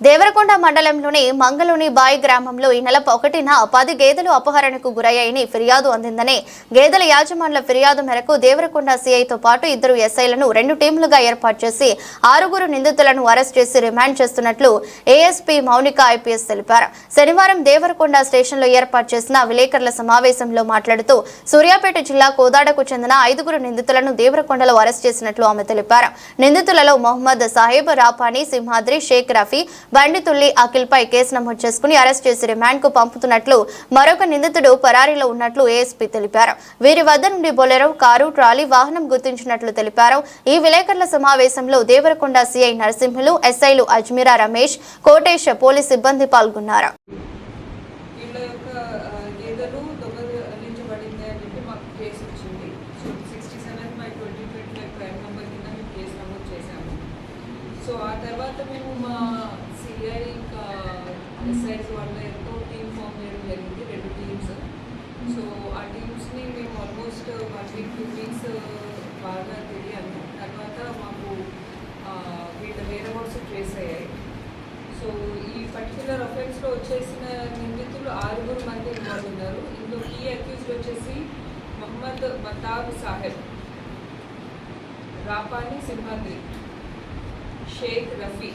దేవరకొండ మండలంలోని మంగళూని బాయి గ్రామంలో ఈ నెల ఒకటిన పది గేదెలు అపహరణకు గురయ్యాయని ఫిర్యాదు అందిందని గేదెల యాజమాన్ల ఫిర్యాదు మేరకు దేవరకొండ సీఐతో పాటు ఇద్దరు ఎస్ఐలను రెండు టీంలుగా ఏర్పాటు చేసి ఆరుగురు నిందితులను అరెస్ట్ చేసి రిమాండ్ చేస్తున్నట్లు ఏఎస్పీ మౌనిక ఐపీఎస్ తెలిపారు. శనివారం దేవరకొండ స్టేషన్లో ఏర్పాటు చేసిన విలేకరుల సమావేశంలో మాట్లాడుతూ సూర్యాపేట జిల్లా కోదాడకు చెందిన ఐదుగురు నిందితులను దేవరకొండలో అరెస్ట్ చేసినట్లు ఆమె తెలిపారు. నిందితులలో మొహమ్మద్ సాహెబ్ రాపాని సింహాద్రి షేక్ రఫీ బండితుల్లి అఖిల్పై కేసు నమోదు చేసుకుని అరెస్ట్ చేసి రిమాండ్కు పంపుతున్నట్లు మరొక నిందితుడు పరారీలో ఉన్నట్లు ఏఎస్పీ తెలిపారు. వీరి వద్ద నుండి బొలెరో కారు ట్రాలీ వాహనం గుర్తించినట్లు తెలిపారు. ఈ విలేకరుల సమావేశంలో దేవరకొండ సిఐ నరసింహులు ఎస్ఐలు అజ్మీరా రమేష్ కోటేష్ పోలీస్ సిబ్బంది పాల్గొన్నారు వీళ్ళ యొక్క ఆ, గేదెలు దొంగలించబడింది అని చెప్పి మాకు కేసు వచ్చింది so sixty seven by twenty twenty five crime number కింద మేము కేసు నమోదు చేశాము సో ఆ తర్వాత మేము మా సిఐ ఇంకా ఎస్ఐస్ ఎంతో టీమ్ ఫామ్ చేయడం జరిగింది రెండు టీమ్స్ సో ఆ టీమ్స్ని మేము almost one week two weeks బాగా తెలియాలి తర్వాత మాకు వీళ్ళ వేరే వర్డ్స్ ట్రేస్ అయ్యాయి. సో ఈ పర్టికులర్ అఫెన్స్లో వచ్చేసిన నిందితులు ఆరుగురు మంది ఇన్వాల్వ్ ఉన్నారు. ఇందులో ఈ అక్యూజ్డ్ వచ్చేసి మహమ్మద్ మతాబ్ సాహెబ్ రాపాని సింహాద్రి. షేక్ రఫీ.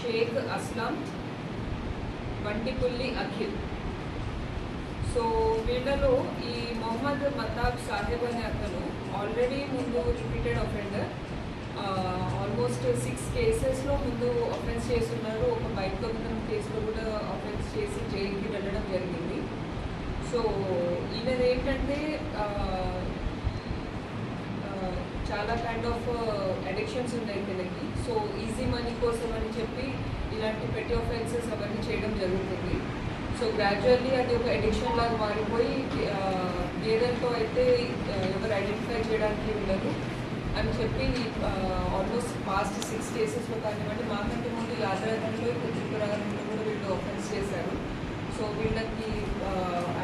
షేక్ అస్లాం వంటిపుల్లి అఖిల్. సో వీళ్ళలో ఈ మొహమ్మద్ మతాబ్ సాహెబ్ అనే అతను ఆల్రెడీ ముందు రిపీటెడ్ అఫెండర్ ఆల్మోస్ట్ సిక్స్ కేసెస్లో ముందు అఫెన్స్ చేస్తున్నారు. ఒక బైక్ దొంగతనం కేసులో కూడా అఫెన్స్ చేసి జైలుకి వెళ్ళడం జరిగింది. సో ఈయనది ఏంటంటే చాలా కైండ్ ఆఫ్ అడిక్షన్ ఉన్నాయి వీళ్ళకి సో ఈజీ మనీ కోసం అని చెప్పి ఇలాంటి పెట్టి ఆఫెన్సెస్ అవన్నీ చేయడం జరుగుతుంది. సో గ్రాడ్యువల్లీ అది ఒక ఎడిక్షన్ లాగా మారిపోయి గేదెలతో అయితే ఎవరు ఐడెంటిఫై చేయడానికి ఉండదు అని చెప్పి ఆల్మోస్ట్ పాస్ట్ సిక్స్ కేసెస్లో కానివ్వండి మాకంటే ముందు యాదరాగంలో ఇంకా త్రిపురాగంలో కూడా వీళ్ళు ఆఫెన్స్ చేశారు. సో వీళ్ళకి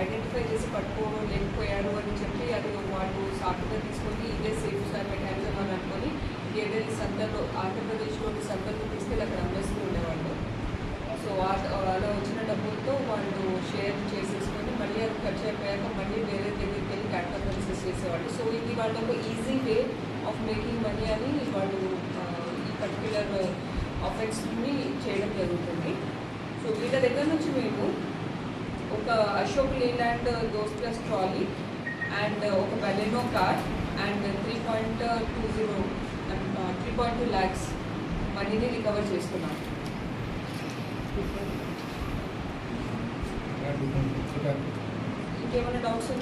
ఐడెంటిఫై చేసి పట్టుకోవడం లేకపోయారు అని చెప్పి అది వాళ్ళు సాకుగా తీసుకొని ఇదే సేఫ్ సార్ మెకానిజం అని అనుకొని ఏదైనా సందర్లో ఆంధ్రప్రదేశ్లోని ఆ- అలా వచ్చిన డబ్బులతో వాళ్ళు షేర్ చేసేసుకొని మళ్ళీ అది ఖర్చు అయిపోయాక మళ్ళీ వేరే దగ్గరికి వెళ్ళి క్యాపిటల్ అనాలిసిస్ చేసేవాళ్ళు. సో ఇది వాళ్ళ ఒక easy way of making money అని వాళ్ళు ఈ పర్టికులర్ ఆఫెన్స్ని చేయడం జరుగుతుంది. సో వీళ్ళ దగ్గర నుంచి మేము ఒక Ashok Leyland Dost plus trolley and ఒక Baleno car and three point two zero three point two lakhs మనీని రికవర్ చేసుకున్నాం. क्या क्या मैंने डाउट से